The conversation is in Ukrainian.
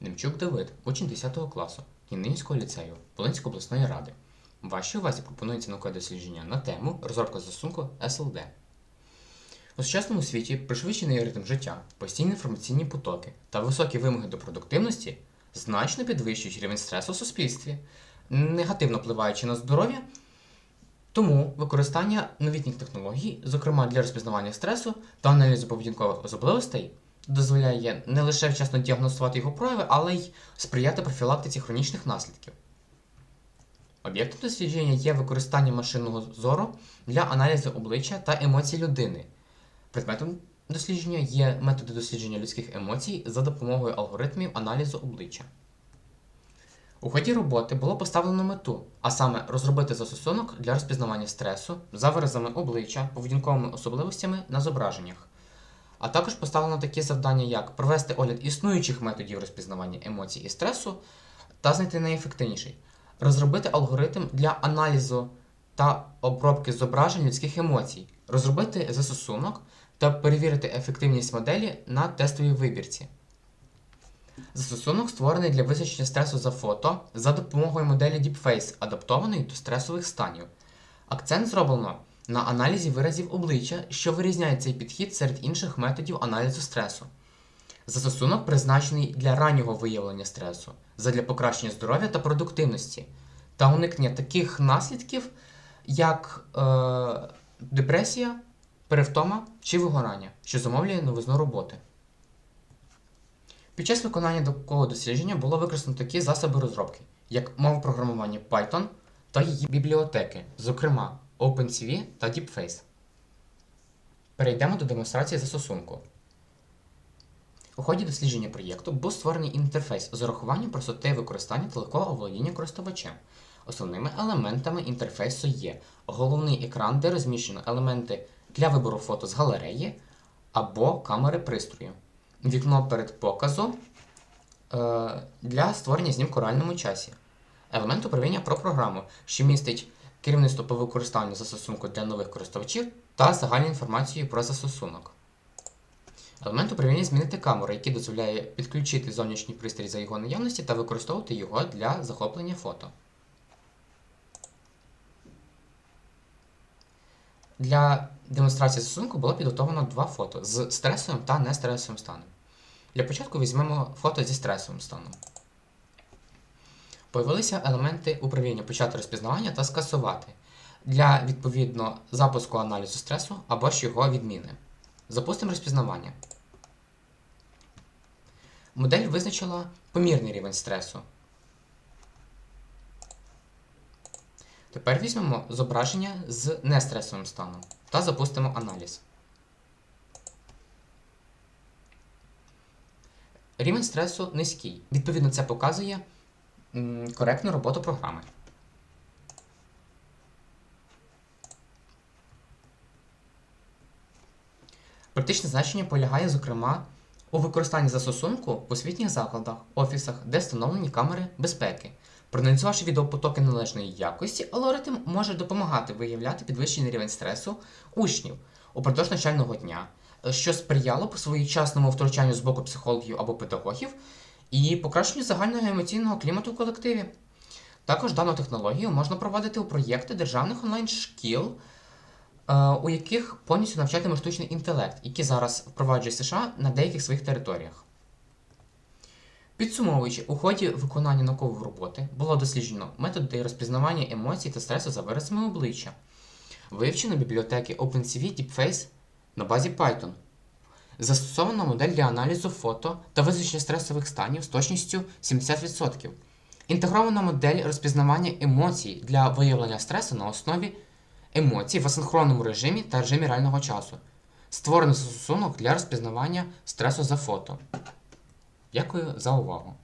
Немчук Давид, учень 10 класу Кіннинського ліцею Волинської обласної ради. Вашій увазі пропонується наукове дослідження на тему розробка застосунку SLD. У сучасному світі пришвидшений ритм життя, постійні інформаційні потоки та високі вимоги до продуктивності значно підвищують рівень стресу в суспільстві, негативно впливаючи на здоров'я. Тому використання новітніх технологій, зокрема для розпізнавання стресу та аналізу поведінкових особливостей, дозволяє не лише вчасно діагностувати його прояви, але й сприяти профілактиці хронічних наслідків. Об'єктом дослідження є використання машинного зору для аналізу обличчя та емоцій людини. Предметом дослідження є методи дослідження людських емоцій за допомогою алгоритмів аналізу обличчя. У ході роботи було поставлено мету, а саме розробити застосунок для розпізнавання стресу за виразами обличчя, поведінковими особливостями на зображеннях. А також поставлено такі завдання, як провести огляд існуючих методів розпізнавання емоцій і стресу та знайти найефективніший, розробити алгоритм для аналізу та обробки зображень людських емоцій, розробити застосунок та перевірити ефективність моделі на тестовій вибірці. Застосунок створений для визначення стресу за фото за допомогою моделі Deepface, адаптованої до стресових станів. Акцент зроблено на аналізі виразів обличчя, що вирізняє цей підхід серед інших методів аналізу стресу. Застосунок призначений для раннього виявлення стресу, задля покращення здоров'я та продуктивності, та уникнення таких наслідків, як е, депресія, перевтома чи вигорання, що замовлює новизну роботи. Під час виконання такого дослідження було використано такі засоби розробки, як мова програмування Python та її бібліотеки, зокрема OpenCV та Deepface. Перейдемо до демонстрації застосунку. У ході дослідження проєкту був створений інтерфейс з урахуванням простоти використання та легкого оволодіння користувачем. Основними елементами інтерфейсу є головний екран, де розміщено елементи для вибору фото з галереї або камери пристрою, вікно передпоказу е, для створення знімку у реальному часі, елемент управління про програму, що містить керівництво по використанню застосунку для нових користувачів та загальну інформацію про застосунок. Елемент управління змінити камеру, який дозволяє підключити зовнішній пристрій за його наявності та використовувати його для захоплення фото. Для демонстрації застосунку було підготовлено два фото з стресовим та нестресовим станом. Для початку візьмемо фото зі стресовим станом. Появилися елементи управління почати розпізнавання та скасувати для відповідно запуску аналізу стресу або ж його відміни. Запустимо розпізнавання. Модель визначила помірний рівень стресу. Тепер візьмемо зображення з нестресовим станом та запустимо аналіз. Рівень стресу низький. Відповідно, це показує коректну роботу програми. Практичне значення полягає, зокрема, у використанні застосунку в освітніх закладах, офісах, де встановлені камери безпеки. Проаналізувавши відеопотоки належної якості, алгоритм може допомагати виявляти підвищений рівень стресу учнів упродовж навчального дня, що сприяло по своєчасному втручанню з боку психологів або педагогів і покращенню загального емоційного клімату в колективі. Також дану технологію можна проводити у проєкти державних онлайн-шкіл, е, у яких повністю навчатиме штучний інтелект, який зараз впроваджує США на деяких своїх територіях. Підсумовуючи, у ході виконання наукової роботи було досліджено методи розпізнавання емоцій та стресу за виразами обличчя, вивчено бібліотеки OpenCV Deepface на базі Python, застосована модель для аналізу фото та визначення стресових станів з точністю 70%, інтегрована модель розпізнавання емоцій для виявлення стресу на основі емоцій в асинхронному режимі та режимі реального часу, створений застосунок для розпізнавання стресу за фото. Дякую за увагу!